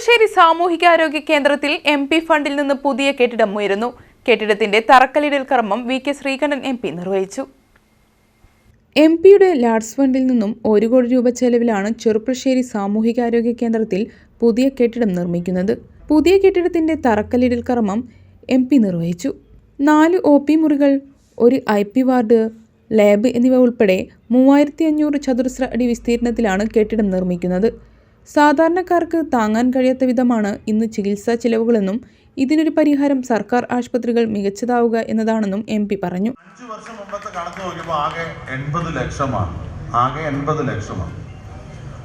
ചെറുപ്പുളശ്ശേരി സാമൂഹികാരോഗ്യ കേന്ദ്രത്തിൽ M P ഫണ്ടിൽ നിന്ന് പുതിയ കെട്ടിടം ഉയരുന്നു. കെട്ടിടത്തിന്റെ തറക്കല്ലിടൽ കർമ്മം V K Sreekandan M P നിർവഹിച്ചു. എം പിയുടെ ലാഡ്സ് ഫണ്ടിൽ നിന്നും ഒരു കോടി രൂപ ചെലവിലാണ് ചെറുപ്പശ്ശേരി സാമൂഹികാരോഗ്യ കേന്ദ്രത്തിൽ പുതിയ കെട്ടിടം നിർമ്മിക്കുന്നത്. പുതിയ കെട്ടിടത്തിന്റെ തറക്കല്ലിടൽ കർമ്മം എം പി നിർവഹിച്ചു. നാല് ഒ പി മുറികൾ ഒരു ഐ പി വാർഡ് ലാബ് എന്നിവ ഉൾപ്പെടെ മൂവായിരത്തി അഞ്ഞൂറ് ചതുരശ്ര അടി വിസ്തീർണത്തിലാണ് കെട്ടിടം നിർമ്മിക്കുന്നത്. സാധാരണക്കാർക്ക് താങ്ങാൻ കഴിയാത്ത വിധമാണ് ഇന്ന് ചികിത്സാ ചിലവുകളെന്നും ഇതിനൊരു പരിഹാരം സർക്കാർ ആശുപത്രികൾ മികച്ചതാവുക എന്നതാണെന്നും എം പി പറഞ്ഞു. അഞ്ചു വർഷം മുമ്പത്തെ കണക്ക് ആകെ എൺപത് ലക്ഷമാണ്. ആകെ എൺപത് ലക്ഷമാണ്.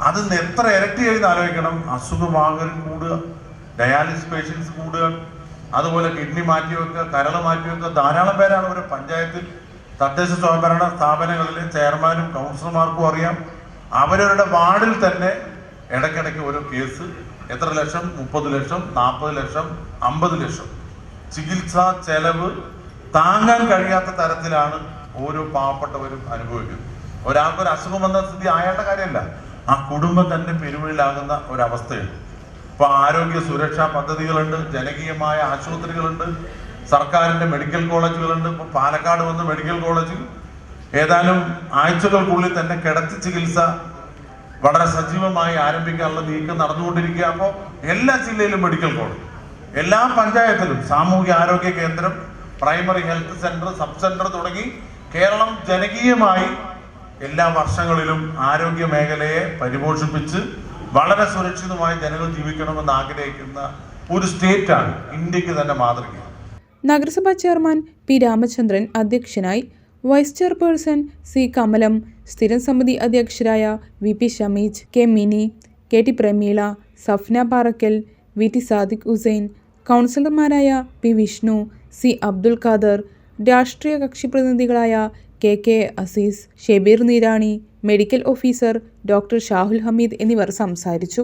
അത് ഇന്ന് എത്ര ഇരട്ടിയായി ആലോചിക്കണം. അസുഖമാകൽ കൂടുക ഡയാലിസിസ് പേഷ്യൻസ് കൂടുക അതുപോലെ കിഡ്നി മാറ്റിവെക്കുക കരൾ മാറ്റിവെക്കുക. ധാരാളം പേരാണ് ഒരു പഞ്ചായത്തിൽ തദ്ദേശ സ്വയംഭരണ സ്ഥാപനങ്ങളിലെ ചെയർമാനും കൗൺസിലർമാർക്കും അറിയാം. അവരവരുടെ വാർഡിൽ തന്നെ ഇടയ്ക്കിടയ്ക്ക് ഓരോ കേസ് എത്ര ലക്ഷം? മുപ്പത് ലക്ഷം നാൽപ്പത് ലക്ഷം അമ്പത് ലക്ഷം. ചികിത്സാ ചെലവ് താങ്ങാൻ കഴിയാത്ത തരത്തിലാണ് ഓരോ പാവപ്പെട്ടവരും അനുഭവിക്കുന്നത്. ഒരാൾക്ക് ഒരു അസുഖം വന്ന സ്ഥിതി ആയാട്ട കാര്യമല്ല. ആ കുടുംബം തന്നെ പെരുവഴിലാകുന്ന ഒരവസ്ഥയുണ്ട് ഇപ്പൊ ആരോഗ്യ സുരക്ഷാ പദ്ധതികളുണ്ട് ജനകീയമായ ആശുപത്രികളുണ്ട് സർക്കാരിന്റെ മെഡിക്കൽ കോളേജുകളുണ്ട്. ഇപ്പൊ പാലക്കാട് വന്ന് മെഡിക്കൽ കോളേജിൽ ഏതാനും ആഴ്ചകൾക്കുള്ളിൽ തന്നെ കിടത്തി ചികിത്സ സജീവമായി ആരംഭിക്കാനുള്ള നീക്കം നടന്നുകൊണ്ടിരിക്കുക അപ്പോൾ എല്ലാ ജില്ലയിലും മെഡിക്കൽ കോളേജ് എല്ലാ പഞ്ചായത്തിലും സാമൂഹ്യ ആരോഗ്യ കേന്ദ്രം primary health centre sub centre തുടങ്ങി കേരളം ജനകീയമായി എല്ലാ വർഷങ്ങളിലും ആരോഗ്യ മേഖലയെ പരിപോഷിപ്പിച്ച് വളരെ സുരക്ഷിതമായി ജനങ്ങൾ ജീവിക്കണമെന്ന് ആഗ്രഹിക്കുന്ന ഒരു സ്റ്റേറ്റാണ് ഇന്ത്യയ്ക്ക് തന്നെ മാതൃക നഗരസഭാ ചെയർമാൻ പി രാമചന്ദ്രൻ അധ്യക്ഷനായി വൈസ് ചെയർപേഴ്സൺ സി കമലം സ്ഥിരം സമിതി അധ്യക്ഷരായ V P Shameej K Mini K T Prameela Safna Parakkal V T Sadiq Hussain കൗൺസിലർമാരായ പി വിഷ്ണു സി അബ്ദുൽ ഖാദർ രാഷ്ട്രീയ കക്ഷി പ്രതിനിധികളായ K K Azeez Shebeer Neerani medical officer doctor Shahul Hameed എന്നിവർ സംസാരിച്ചു.